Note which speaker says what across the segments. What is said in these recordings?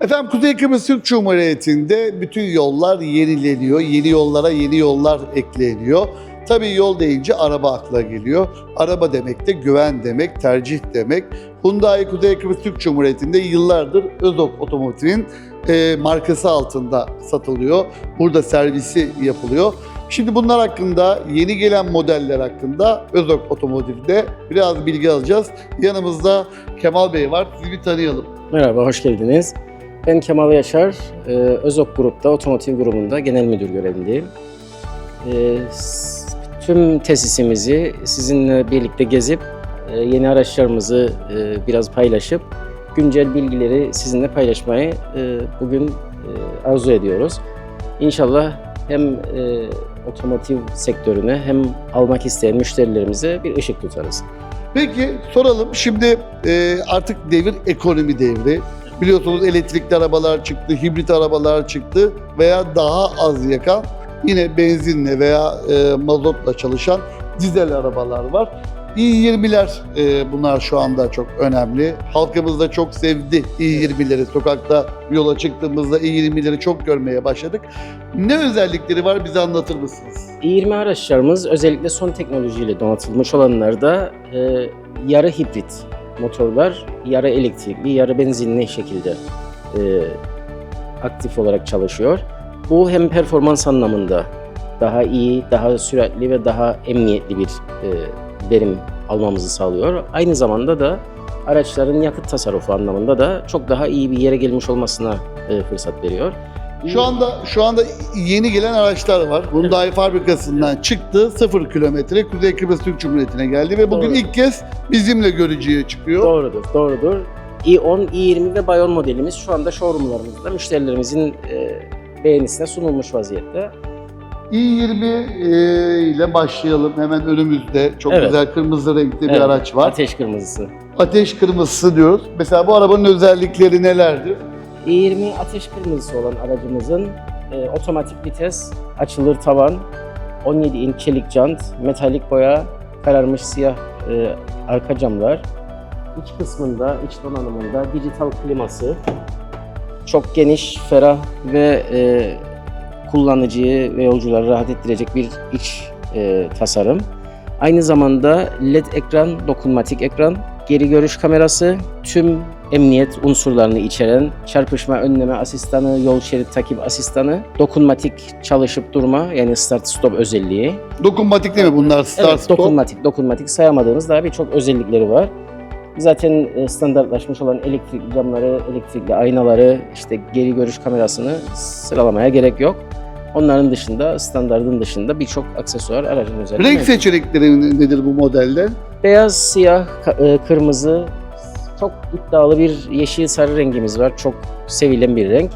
Speaker 1: Efendim Kuzey Kıbrıs Türk Cumhuriyeti'nde bütün yollar yenileniyor. Yeni yollara yeni yollar ekleniyor. Tabii yol deyince araba akla geliyor. Araba demek de güven demek, tercih demek. Hyundai Kuzey Kıbrıs Türk Cumhuriyeti'nde yıllardır Özok Otomotiv'in e, markası altında satılıyor. Burada servisi yapılıyor. Şimdi bunlar hakkında, yeni gelen modeller hakkında Özok Otomotiv'de biraz bilgi alacağız. Yanımızda Kemal Bey var. Sizi bir tanıyalım.
Speaker 2: Merhaba, hoş geldiniz. Ben Kemal Yaşar, e, Özok Grup'ta, otomotiv grubunda genel müdür görevliyim. E, Tüm tesisimizi sizinle birlikte gezip, e, yeni araçlarımızı biraz paylaşıp, güncel bilgileri sizinle paylaşmayı bugün arzu ediyoruz. İnşallah hem otomotiv sektörüne hem almak isteyen müşterilerimize bir ışık tutarız.
Speaker 1: Peki soralım. Şimdi artık devir ekonomi devri. Biliyorsunuz elektrikli arabalar çıktı, hibrit arabalar çıktı veya daha az yakan yine benzinle veya e, mazotla çalışan dizel arabalar var. i20'ler e, bunlar şu anda çok önemli. Halkımız da çok sevdi i20'leri. Sokakta yola çıktığımızda i20'leri çok görmeye başladık. Ne özellikleri var bize anlatır mısınız?
Speaker 2: i20 araçlarımız özellikle son teknolojiyle donatılmış olanlarda e, yarı hibrit motorlar, yarı elektrikli, yarı benzinli şekilde e, aktif olarak çalışıyor. Bu hem performans anlamında daha iyi, daha süratli ve daha emniyetli bir e, verim almamızı sağlıyor. Aynı zamanda da araçların yakıt tasarrufu anlamında da çok daha iyi bir yere gelmiş olmasına e, fırsat veriyor.
Speaker 1: Şu anda şu anda yeni gelen araçlar var. Hyundai fabrikasından çıktı. Sıfır kilometre Kuzey Kıbrıs Türk Cumhuriyeti'ne geldi ve bugün
Speaker 2: Doğru.
Speaker 1: ilk kez bizimle görücüye çıkıyor.
Speaker 2: Doğrudur, doğrudur. i10, i20 ve Bayon modelimiz şu anda showroomlarımızda müşterilerimizin e, beğenisine sunulmuş vaziyette.
Speaker 1: i20 e, ile başlayalım. Hemen önümüzde çok
Speaker 2: Evet.
Speaker 1: güzel kırmızı renkli bir
Speaker 2: Evet,
Speaker 1: araç var.
Speaker 2: Ateş kırmızısı.
Speaker 1: Ateş kırmızısı diyoruz. Mesela bu arabanın özellikleri nelerdir?
Speaker 2: İ20 ateş kırmızısı olan aracımızın e, otomatik vites, açılır tavan, 17 inç çelik jant, metalik boya, kararmış siyah e, arka camlar, iç kısmında, iç donanımında dijital kliması, çok geniş, ferah ve e, kullanıcıyı ve yolcuları rahat ettirecek bir iç e, tasarım. Aynı zamanda LED ekran, dokunmatik ekran, geri görüş kamerası, tüm emniyet unsurlarını içeren çarpışma önleme asistanı, yol şerit takip asistanı, dokunmatik çalışıp durma yani start stop özelliği.
Speaker 1: Dokunmatik değil mi bunlar? Start
Speaker 2: evet,
Speaker 1: stop.
Speaker 2: dokunmatik, dokunmatik sayamadığımız daha birçok özellikleri var. Zaten e, standartlaşmış olan elektrikli camları, elektrikli aynaları, işte geri görüş kamerasını sıralamaya gerek yok. Onların dışında, standardın dışında birçok aksesuar aracın üzerinde
Speaker 1: Renk seçenekleri nedir bu modelde?
Speaker 2: Beyaz, siyah, e, kırmızı, çok iddialı bir yeşil sarı rengimiz var. Çok sevilen bir renk.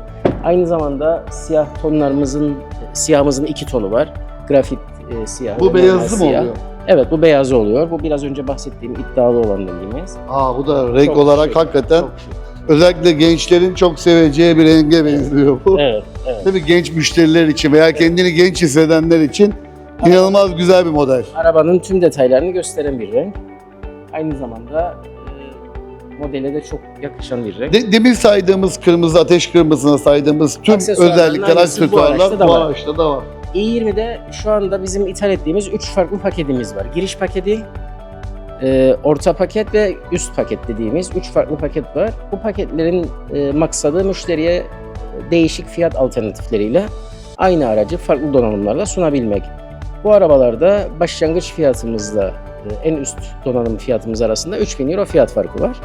Speaker 2: Aynı zamanda siyah tonlarımızın, siyahımızın iki tonu var. Grafit e, siyah.
Speaker 1: Bu beyazlı mı
Speaker 2: siyah.
Speaker 1: oluyor?
Speaker 2: Evet bu beyazı oluyor. Bu biraz önce bahsettiğim iddialı olan rengimiz.
Speaker 1: Aa bu da renk
Speaker 2: Çok
Speaker 1: olarak
Speaker 2: şık,
Speaker 1: hakikaten
Speaker 2: Çok şık.
Speaker 1: özellikle gençlerin çok seveceği bir renge benziyor bu.
Speaker 2: Evet, evet.
Speaker 1: Tabii genç müşteriler için veya kendini genç hissedenler için inanılmaz güzel bir model.
Speaker 2: Arabanın tüm detaylarını gösteren bir renk. Aynı zamanda modele de çok yakışan bir renk.
Speaker 1: De, demin saydığımız kırmızı, ateş kırmızısına saydığımız tüm özellikler,
Speaker 2: bu
Speaker 1: aksesuarlar
Speaker 2: araçta da
Speaker 1: bu
Speaker 2: var.
Speaker 1: araçta da var.
Speaker 2: i20'de şu anda bizim ithal ettiğimiz 3 farklı paketimiz var. Giriş paketi, e, orta paket ve üst paket dediğimiz 3 farklı paket var. Bu paketlerin e, maksadı müşteriye değişik fiyat alternatifleriyle aynı aracı farklı donanımlarla sunabilmek. Bu arabalarda başlangıç fiyatımızla e, en üst donanım fiyatımız arasında 3000 euro fiyat farkı var.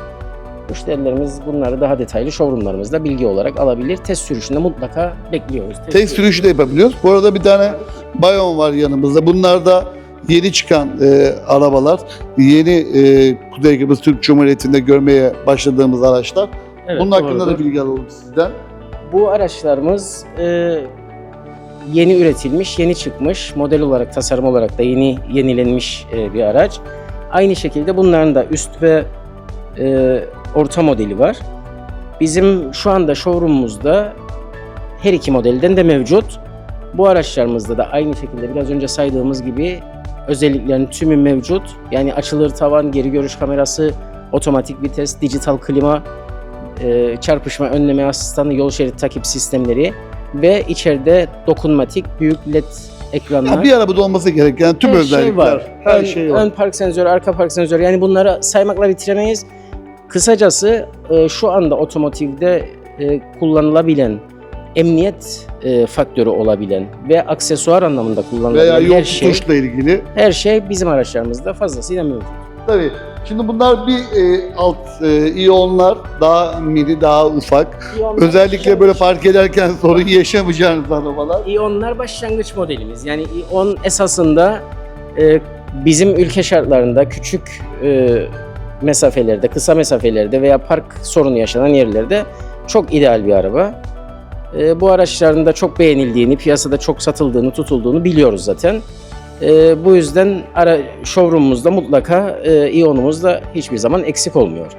Speaker 2: Müşterilerimiz bunları daha detaylı showroomlarımızda bilgi olarak alabilir. Test sürüşünde mutlaka bekliyoruz.
Speaker 1: Test sürüşü de yapabiliyoruz. Bu arada bir tane Bayon var yanımızda. Bunlar da yeni çıkan e, arabalar. Yeni e, Kuzey Kıbrıs Türk Cumhuriyeti'nde görmeye başladığımız araçlar.
Speaker 2: Evet,
Speaker 1: Bunun hakkında
Speaker 2: doğrudur.
Speaker 1: da bilgi alalım sizden.
Speaker 2: Bu araçlarımız e, yeni üretilmiş, yeni çıkmış, model olarak, tasarım olarak da yeni yenilenmiş e, bir araç. Aynı şekilde bunların da üst ve e, orta modeli var. Bizim şu anda showroom'umuzda her iki modelden de mevcut. Bu araçlarımızda da aynı şekilde biraz önce saydığımız gibi özelliklerin tümü mevcut. Yani açılır tavan, geri görüş kamerası, otomatik vites, dijital klima, e, çarpışma önleme asistanı yol şerit takip sistemleri ve içeride dokunmatik büyük led ekranlar.
Speaker 1: Ya bir arabada olması gereken tüm
Speaker 2: her
Speaker 1: özellikler,
Speaker 2: şey var.
Speaker 1: her
Speaker 2: ön,
Speaker 1: şey var.
Speaker 2: ön park sensörü, arka park sensörü yani bunları saymakla bitiremeyiz. Kısacası e, şu anda otomotivde e, kullanılabilen emniyet e, faktörü olabilen ve aksesuar anlamında kullanılabilen
Speaker 1: Veya
Speaker 2: her şey
Speaker 1: tutuşla ilgili.
Speaker 2: her şey bizim araçlarımızda fazlasıyla mevcut.
Speaker 1: Tabii. Şimdi bunlar bir e, alt e, iyonlar, daha mini, daha ufak. Özellikle böyle park ederken sorun yaşamayacağınız arabalar.
Speaker 2: İonlar başlangıç modelimiz. Yani İon esasında e, bizim ülke şartlarında küçük e, mesafelerde, kısa mesafelerde veya park sorunu yaşanan yerlerde çok ideal bir araba. E, bu araçların da çok beğenildiğini, piyasada çok satıldığını, tutulduğunu biliyoruz zaten. E, bu yüzden ara showroom'umuzda mutlaka e, İon'umuz da hiçbir zaman eksik olmuyor.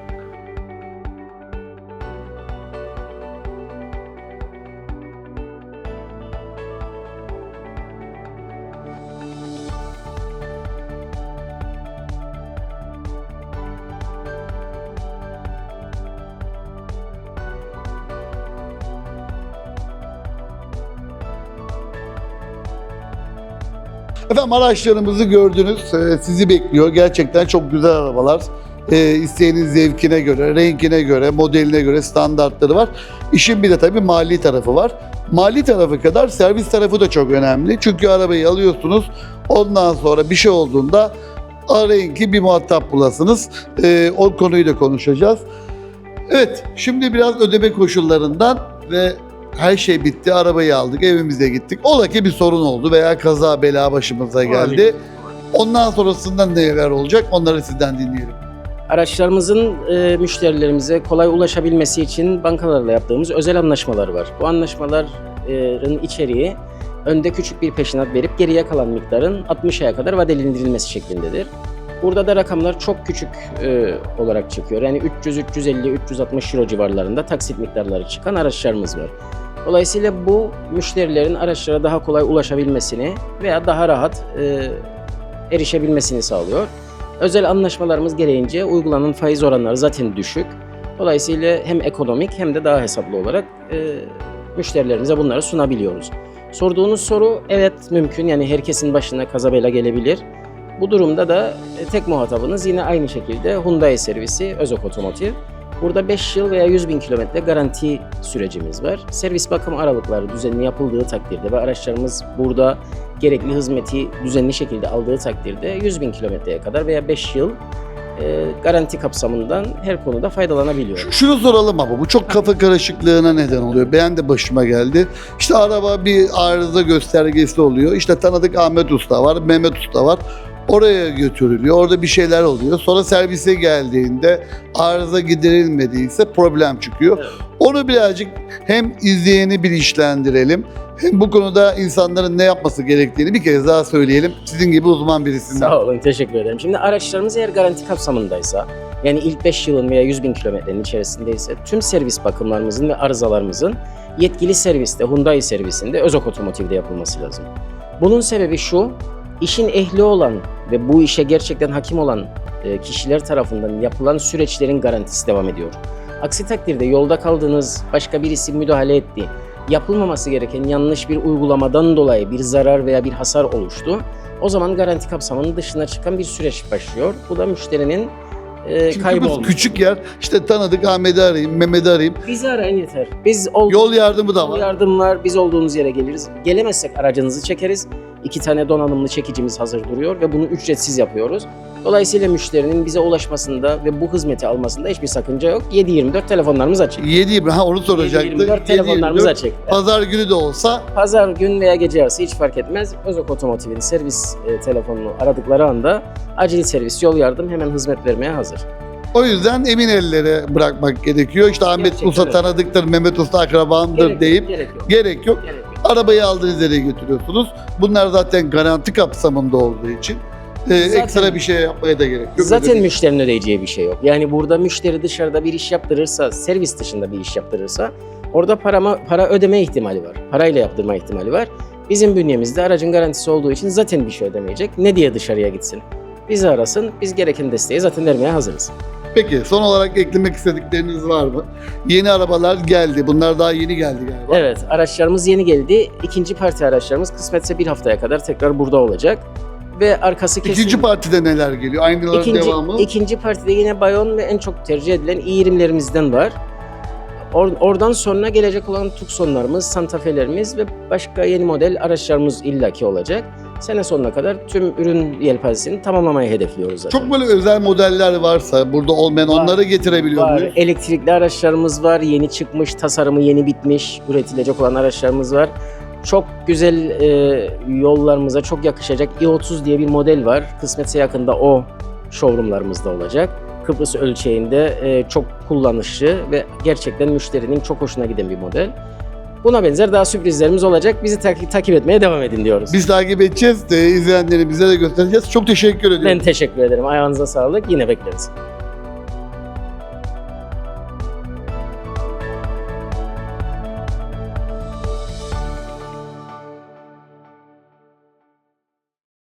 Speaker 1: Efendim araçlarımızı gördünüz. Ee, sizi bekliyor. Gerçekten çok güzel arabalar. Ee, isteyenin zevkine göre, renkine göre, modeline göre standartları var. İşin bir de tabii mali tarafı var. Mali tarafı kadar servis tarafı da çok önemli. Çünkü arabayı alıyorsunuz. Ondan sonra bir şey olduğunda arayın ki bir muhatap bulasınız. Ee, o konuyu da konuşacağız. Evet, şimdi biraz ödeme koşullarından ve her şey bitti, arabayı aldık, evimize gittik. Ola ki bir sorun oldu veya kaza bela başımıza geldi. Ondan sonrasında neler olacak onları sizden dinleyelim.
Speaker 2: Araçlarımızın e, müşterilerimize kolay ulaşabilmesi için bankalarla yaptığımız özel anlaşmalar var. Bu anlaşmaların içeriği önde küçük bir peşinat verip geriye kalan miktarın 60 aya kadar vadelendirilmesi şeklindedir. Burada da rakamlar çok küçük e, olarak çıkıyor. Yani 300, 350, 360 euro civarlarında taksit miktarları çıkan araçlarımız var. Dolayısıyla bu müşterilerin araçlara daha kolay ulaşabilmesini veya daha rahat e, erişebilmesini sağlıyor. Özel anlaşmalarımız gereğince uygulanan faiz oranları zaten düşük. Dolayısıyla hem ekonomik hem de daha hesaplı olarak e, müşterilerimize bunları sunabiliyoruz. Sorduğunuz soru evet mümkün yani herkesin başına kazabela gelebilir. Bu durumda da e, tek muhatabınız yine aynı şekilde Hyundai servisi Özok Otomotiv. Burada 5 yıl veya 100 bin kilometre garanti sürecimiz var. Servis bakım aralıkları düzenli yapıldığı takdirde ve araçlarımız burada gerekli hizmeti düzenli şekilde aldığı takdirde 100 bin kilometreye kadar veya 5 yıl e, garanti kapsamından her konuda faydalanabiliyor.
Speaker 1: Şunu soralım ama bu çok kafa karışıklığına neden oluyor. Ben de başıma geldi. İşte araba bir arıza göstergesi oluyor. İşte tanıdık Ahmet Usta var, Mehmet Usta var. Oraya götürülüyor. Orada bir şeyler oluyor. Sonra servise geldiğinde arıza giderilmediyse problem çıkıyor.
Speaker 2: Evet.
Speaker 1: Onu birazcık hem izleyeni bilinçlendirelim hem bu konuda insanların ne yapması gerektiğini bir kez daha söyleyelim. Sizin gibi uzman birisinden.
Speaker 2: Sağ olun, teşekkür ederim. Şimdi araçlarımız eğer garanti kapsamındaysa, yani ilk 5 yılın veya 100 bin kilometrenin içerisindeyse tüm servis bakımlarımızın ve arızalarımızın yetkili serviste, Hyundai servisinde, Özok Otomotiv'de yapılması lazım. Bunun sebebi şu, işin ehli olan ve bu işe gerçekten hakim olan e, kişiler tarafından yapılan süreçlerin garantisi devam ediyor. Aksi takdirde yolda kaldığınız başka birisi müdahale etti, yapılmaması gereken yanlış bir uygulamadan dolayı bir zarar veya bir hasar oluştu. O zaman garanti kapsamının dışına çıkan bir süreç başlıyor. Bu da müşterinin e,
Speaker 1: Çünkü
Speaker 2: kaybı
Speaker 1: biz
Speaker 2: olmuş.
Speaker 1: küçük yer. İşte tanıdık Ahmet'i arayayım, Mehmet'i arayayım.
Speaker 2: Bizi arayın yeter. Biz ol-
Speaker 1: Yol yardımı da var.
Speaker 2: yardım var. Biz olduğumuz yere geliriz. Gelemezsek aracınızı çekeriz. İki tane donanımlı çekicimiz hazır duruyor ve bunu ücretsiz yapıyoruz. Dolayısıyla müşterinin bize ulaşmasında ve bu hizmeti almasında hiçbir sakınca yok. 7-24 telefonlarımız açık.
Speaker 1: 7 ha onu soracaktım.
Speaker 2: 7-24 telefonlarımız
Speaker 1: 7-24.
Speaker 2: açık.
Speaker 1: Pazar günü de olsa
Speaker 2: Pazar gün veya gece yarısı hiç fark etmez. Özok Otomotiv'in servis e, telefonunu aradıkları anda acil servis yol yardım hemen hizmet vermeye hazır.
Speaker 1: o yüzden emin ellere bırakmak gerekiyor. İşte Ahmet
Speaker 2: Gerçekten
Speaker 1: Usta
Speaker 2: öyle.
Speaker 1: tanıdıktır, Mehmet Usta akrabandır
Speaker 2: Gerek
Speaker 1: deyip
Speaker 2: yok, gerek yok.
Speaker 1: gerek yok.
Speaker 2: Gerek yok.
Speaker 1: Arabayı aldığınız yere götürüyorsunuz. Bunlar zaten garanti kapsamında olduğu için e,
Speaker 2: Zaten-
Speaker 1: ekstra bir şey yapmaya da gerek yok.
Speaker 2: Zaten
Speaker 1: Öyle değil.
Speaker 2: müşterinin ödeyeceği bir şey yok. Yani burada müşteri dışarıda bir iş yaptırırsa, servis dışında bir iş yaptırırsa orada parama, para ödeme ihtimali var. Parayla yaptırma ihtimali var. Bizim bünyemizde aracın garantisi olduğu için zaten bir şey ödemeyecek. Ne diye dışarıya gitsin? Bizi arasın, biz gereken desteği zaten vermeye hazırız.
Speaker 1: Peki son olarak eklemek istedikleriniz var mı? Yeni arabalar geldi. Bunlar daha yeni geldi galiba.
Speaker 2: Evet, araçlarımız yeni geldi. İkinci parti araçlarımız kısmetse bir haftaya kadar tekrar burada olacak. Ve arkası kesin.
Speaker 1: İkinci partide neler geliyor? Aynıların
Speaker 2: İkinci,
Speaker 1: devamı.
Speaker 2: ikinci partide yine Bayon ve en çok tercih edilen i20'lerimizden var. Or- oradan sonra gelecek olan Tucson'larımız, Santa Fe'lerimiz ve başka yeni model araçlarımız illaki olacak. Sene sonuna kadar tüm ürün yelpazesini tamamlamayı hedefliyoruz zaten.
Speaker 1: Çok böyle özel modeller varsa burada olmayan
Speaker 2: Var.
Speaker 1: onları getirebiliyor
Speaker 2: var.
Speaker 1: muyuz?
Speaker 2: Elektrikli araçlarımız var, yeni çıkmış, tasarımı yeni bitmiş, üretilecek olan araçlarımız var. Çok güzel e, yollarımıza çok yakışacak i30 diye bir model var. Kısmetse yakında o showroomlarımızda olacak. Kıbrıs ölçeğinde e, çok kullanışlı ve gerçekten müşterinin çok hoşuna giden bir model. Buna benzer daha sürprizlerimiz olacak. Bizi tak- takip etmeye devam edin diyoruz.
Speaker 1: Biz takip edeceğiz. De, izleyenleri bize de göstereceğiz. Çok teşekkür ediyorum.
Speaker 2: Ben teşekkür ederim. Ayağınıza sağlık. Yine bekleriz.